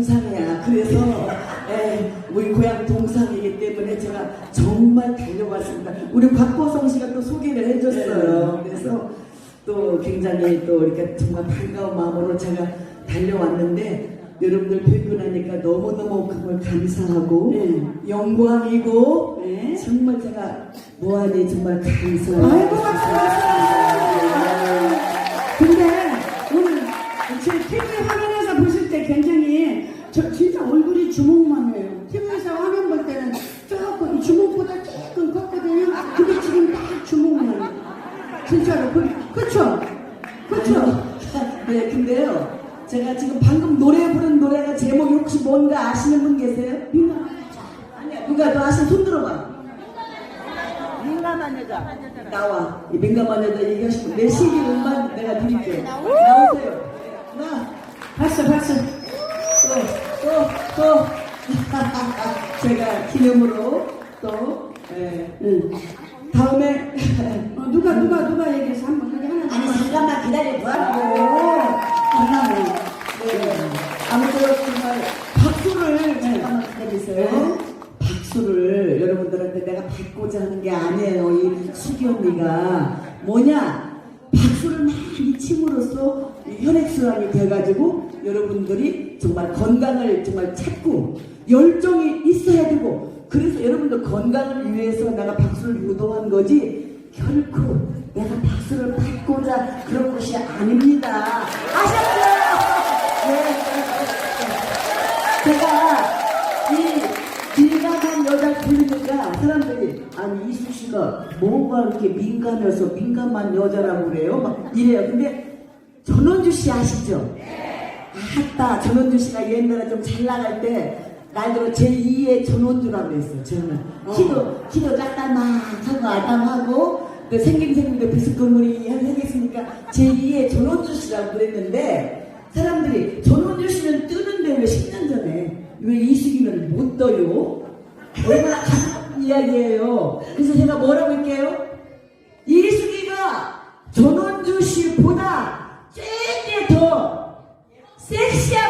동상이야. 그래서 예, 우리 고향 동상이기 때문에 제가 정말 달려왔습니다. 우리 곽보성 씨가 또 소개를 해줬어요. 그래서 또 굉장히 또 이렇게 정말 반가운 마음으로 제가 달려왔는데 여러분들 뵙고 나니까 너무너무 그걸 감사하고 네. 영광이고 네. 정말 제가 무한히 정말 감사하고 아이고, 근데 이 주먹만 해요. TV에서 화면 볼 때는 조금 주먹보다 조금 컸거든요. 근데 지금 딱 주먹만 해요. 진짜로. 그, 그쵸? 그쵸? 네, 근데요. 제가 지금 방금 노래 부른 노래가 제목이 혹시 뭔가 아시는 분 계세요? 민망. 아니야. 누가 더 아시는 손 들어봐. 민감한 여자. 나와. 이 민감한 여자 얘기하시고 내 CD 음반 내가 드릴게요. 나오세요. 나. 봤어, 봤어. 또, 또, 또. 제가 기념으로 또, 예. 응. 다음에, 어, 누가, 누가, 누가 얘기해서 한번 그게 하나 아니 더. 잠깐만 기다려 오, 봐. 하나는, 네. 아무튼 정말 박수를 잠깐만 기다리세요. 박수를 여러분들한테 내가 받고자 하는 게 아니에요. 이 수기 언니가 뭐냐? 박수를 많이 침으로써 이 혈액순환이 돼가지고 여러분들이 정말 건강을 정말 찾고 열정이 있어야 되고 그래서 여러분들 건강을 위해서 내가 박수를 유도한 거지 결코 내가 박수를 받고자 그런 것이 아닙니다. 아셨죠? 네. 제가 이 민감한 여자 부르니까 사람들이 아니 이수 씨가 뭐가 이렇게 민감해서 민감한 여자라고 그래요? 막 이래요. 근데 전원주 씨 아시죠? 아따 전원주 씨가 옛날에 좀 잘 나갈 때 날들어 제2의 전원주라고 그랬어요. 저는 키도 키도 작다막하고 아담하고 그 생긴 생김도 비스듬무리하겠으니까 제2의 전원주 씨라고 그랬는데 사람들이 전원주 씨는 뜨는데 왜 10년 전에 왜 이수기는 못 떠요? 얼마나 이야기예요. 그래서 제가 뭐라고 할게요? 이수기가 전원주 씨보